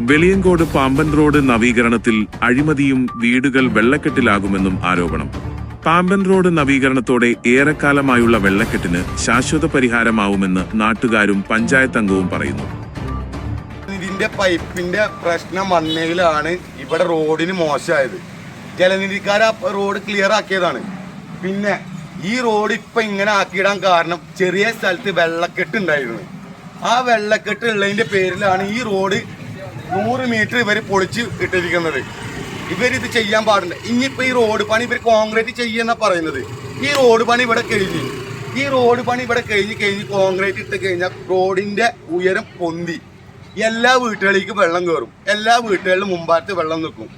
Veliyankode Pamban road നവീകരണത്തിൽ അഴിമതിയും വീടുകൾ വെള്ളക്കെട്ടിലാകുമെന്നും ആരോപണം. പാമ്പൻ റോഡ് നവീകരണത്തോടെ ഏറെക്കാലമായുള്ള വെള്ളക്കെട്ടിന് ശാശ്വത പരിഹാരമാവുമെന്ന് നാട്ടുകാരും പഞ്ചായത്ത് അംഗവും പറയുന്നു. ഇതിന്റെ പൈപ്പിന്റെ പ്രശ്നം വന്നതിലാണ് ഇവിടെ റോഡിന് മോശമായത്. ജലനിധിക്കാർ റോഡ് ക്ലിയർ ആക്കിയതാണ്. പിന്നെ ഈ റോഡ് ഇപ്പൊ ഇങ്ങനെ ആക്കിയിടാൻ കാരണം ചെറിയ സ്ഥലത്ത് വെള്ളക്കെട്ട് ഉണ്ടായിരുന്നു. ആ വെള്ളക്കെട്ട് ഉള്ളതിന്റെ പേരിലാണ് ഈ റോഡ് നൂറ് മീറ്റർ ഇവർ പൊളിച്ച് ഇട്ടിരിക്കുന്നത്. ഇവരിത് ചെയ്യാൻ പാടില്ല. ഇനിയിപ്പോൾ ഈ റോഡ് പണി ഇവർ കോൺക്രീറ്റ് ചെയ്യുന്ന പറയുന്നത്. ഈ റോഡ് പണി ഇവിടെ കഴിഞ്ഞ്. ഈ റോഡ് പണി ഇവിടെ കഴിഞ്ഞ് കഴിഞ്ഞ് കോൺക്രീറ്റ് ഇട്ട് കഴിഞ്ഞാൽ റോഡിന്റെ ഉയരം പൊന്തി. എല്ലാ വീട്ടുകളിലേക്ക് വെള്ളം കയറും എല്ലാ വീട്ടുകളിലും മുമ്പായിട്ട് വെള്ളം നിൽക്കും.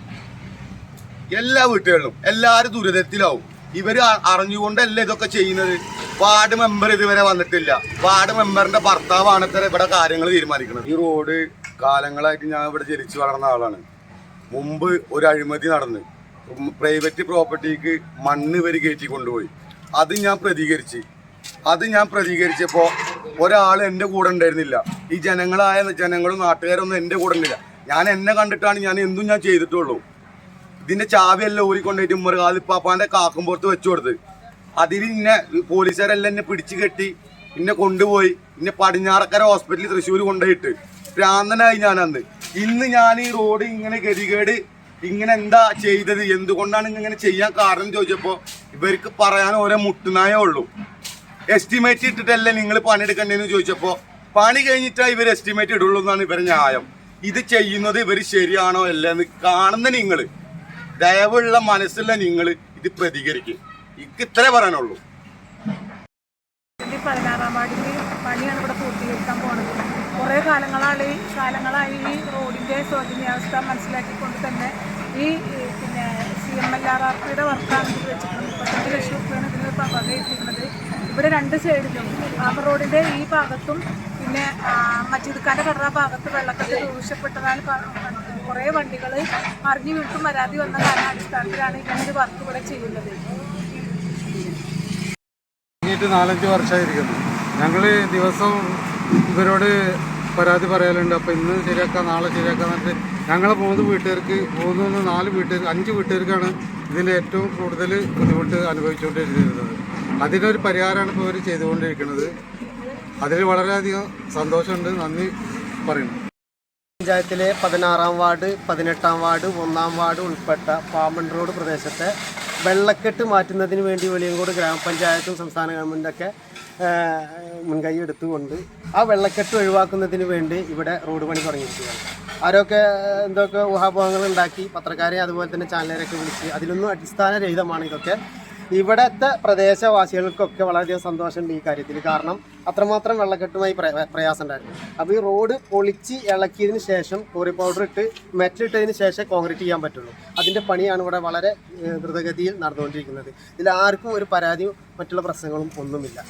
എല്ലാ വീട്ടുകളിലും. എല്ലാവരും ദുരിതത്തിലാവും. ഇവർ അറിഞ്ഞുകൊണ്ടല്ല ഇതൊക്കെ ചെയ്യുന്നത്? വാർഡ് മെമ്പർ ഇതുവരെ വന്നിട്ടില്ല. വാർഡ് മെമ്പറിന്റെ ഭർത്താവാണ് ഇത്ര ഇവിടെ കാര്യങ്ങൾ തീരുമാനിക്കുന്നത്. ഈ റോഡ് കാലങ്ങളായിട്ട് ഞാൻ ഇവിടെ ജനിച്ചു വളർന്ന ആളാണ്. മുമ്പ് ഒരു അഴിമതി നടന്ന് പ്രൈവറ്റ് പ്രോപ്പർട്ടിക്ക് മണ്ണ് വരി കയറ്റി കൊണ്ടുപോയി. അത് ഞാൻ പ്രതികരിച്ച്. അത് ഞാൻ പ്രതികരിച്ചപ്പോൾ ഒരാൾ എന്റെ കൂടെ ഉണ്ടായിരുന്നില്ല. ഈ ജനങ്ങളായ ജനങ്ങളും നാട്ടുകാരൊന്നും എന്റെ കൂടെ ഉണ്ടില്ല ഞാൻ എന്നെ കണ്ടിട്ടാണ് ഞാൻ എന്തും ഞാൻ ചെയ്തിട്ടുള്ളൂ. ഇതിന്റെ ചാവിയെല്ലാം ഊരിക്കൊണ്ടുപോയിട്ട് കാക്കും പുറത്ത് വെച്ചു കൊടുത്ത്. അതിൽ ഇന്നെ പോലീസുകാരെല്ലാം എന്നെ പിടിച്ചു കെട്ടി എന്നെ കൊണ്ടുപോയി എന്നെ പടിഞ്ഞാറക്കര ഹോസ്പിറ്റലിൽ തൃശ്ശൂർ കൊണ്ടുപോയിട്ട്. ഭ്രാന്തനായി ഞാൻ അന്ന് ഇന്ന് ഞാൻ ഈ റോഡ് ഇങ്ങനെ ഗതികേട് ഇങ്ങനെ എന്താ ചെയ്തത് എന്തുകൊണ്ടാണ് ഇങ്ങനെ ചെയ്യാൻ കാരണം ചോദിച്ചപ്പോൾ ഇവർക്ക് പറയാൻ ഓരോ മുട്ടുനായേ ഉള്ളൂ. എസ്റ്റിമേറ്റ് ഇട്ടിട്ടല്ലേ നിങ്ങൾ പണിയെടുക്കണ്ടെന്ന് ചോദിച്ചപ്പോൾ പണി കഴിഞ്ഞിട്ടാ ഇവർ എസ്റ്റിമേറ്റ് ഇടുള്ളൂ എന്നാണ് ഇവരെ ന്യായം. ഇത് ചെയ്യുന്നത് ഇവർ ശരിയാണോ അല്ലെന്ന് കാണുന്ന നിങ്ങൾ. ദയവുള്ള മനസ്സുള്ള നിങ്ങൾ ഇത് പ്രതികരിക്കും. എനിക്ക് ഇത്രേ പറയാനുള്ളൂ. ഇതിന്റെ പതിനാറാം വാർഡിൽ പണിയാണ് ഇവിടെ പൂർത്തീകരിക്കാൻ പോണത്. കുറേ കാലങ്ങളായി കാലങ്ങളായി ഈ റോഡിന്റെ ശോചനീയാവസ്ഥ മനസ്സിലാക്കിക്കൊണ്ട് തന്നെ ഈ ഈ, പിന്നെ C M L R R വർക്കാണ് ഇത് വെച്ചിട്ടുള്ളത് മുപ്പത്തഞ്ച് ലക്ഷം രൂപയാണ് ഇതിൽ വകയിരുത്തിയിരുന്നത് ഇവിടെ രണ്ട് സൈഡിലും ആമ റോഡിന്റെ ഈ ഭാഗത്തും പിന്നെ ആ, മജീദ് ഖാന്റെ കടറ ഭാഗത്ത് വെള്ളക്കെട്ട് രൂക്ഷപ്പെട്ടതാൽ കുറേ വണ്ടികൾ മറിഞ്ഞു വീട്ടും പരാതി വന്ന കാരണം അടിസ്ഥാനത്തിലാണ് ഇങ്ങനെ ഒരു വർക്ക് ഇവിടെ ചെയ്യുന്നത്. തുടങ്ങിയിട്ട് നാലഞ്ച് വർഷമായിരിക്കുന്നു. ഞങ്ങൾ ദിവസവും ഇവരോട് പരാതി പറയാനുണ്ട് അപ്പോൾ ഇന്ന് ശരിയാക്കാം നാളെ ശരിയാക്കാം എന്നിട്ട് ഞങ്ങളെ മൂന്ന് വീട്ടുകാർക്ക് മൂന്ന് നാല് വീട്ടുകാർ അഞ്ച് വീട്ടുകാർക്കാണ് ഇതിൽ ഏറ്റവും കൂടുതൽ ബുദ്ധിമുട്ട് അനുഭവിച്ചുകൊണ്ടിരിക്കുന്നത്. അതിനൊരു പരിഹാരമാണ് ഇപ്പോൾ ഇവർ ചെയ്തുകൊണ്ടിരിക്കുന്നത്. അതിൽ വളരെയധികം സന്തോഷമുണ്ട്. നന്ദി പറയുന്നു. പഞ്ചായത്തിലെ പതിനാറാം വാർഡ് പതിനെട്ടാം വാർഡ് ഒന്നാം വാർഡ് ഉൾപ്പെട്ട പാമ്പൻ റോഡ് പ്രദേശത്തെ വെള്ളക്കെട്ട് മാറ്റുന്നതിന് വേണ്ടി വെളിയങ്കോട് ഗ്രാമപഞ്ചായത്തും സംസ്ഥാന ഗവൺമെന്റൊക്കെ മുൻകൈ എടുത്തുകൊണ്ട് ആ വെള്ളക്കെട്ട് ഒഴിവാക്കുന്നതിന് വേണ്ടി ഇവിടെ റോഡ് പണി തുടങ്ങിയിരിക്കുകയാണ്. ആരൊക്കെ എന്തൊക്കെ ഊഹാപോഹങ്ങൾ ഉണ്ടാക്കി പത്രക്കാരെ അതുപോലെ തന്നെ ചാനലുകാരെയൊക്കെ വിളിച്ച് അതിലൊന്നും അടിസ്ഥാനരഹിതമാണ് ഇതൊക്കെ. ഇവിടുത്തെ പ്രദേശവാസികൾക്കൊക്കെ വളരെയധികം സന്തോഷമുണ്ട് ഈ കാര്യത്തിൽ. കാരണം അത്രമാത്രം വെള്ളക്കെട്ടുമായി പ്ര- പ്രയാസം ഉണ്ടായിരുന്നു അപ്പോൾ ഈ റോഡ് പൊളിച്ച് ഇളക്കിയതിന് ശേഷം കോറി പൗഡർ ഇട്ട് മെറ്റലിട്ടതിന് ശേഷം കോൺക്രീറ്റ് ചെയ്യാൻ പറ്റുള്ളൂ. അതിന്റെ പണിയാണ് ഇവിടെ വളരെ ദ്രുതഗതിയിൽ നടന്നുകൊണ്ടിരിക്കുന്നത്. ഇതിൽ ആർക്കും ഒരു പരാതിയും മറ്റുള്ള പ്രശ്നങ്ങളും ഒന്നുമില്ല.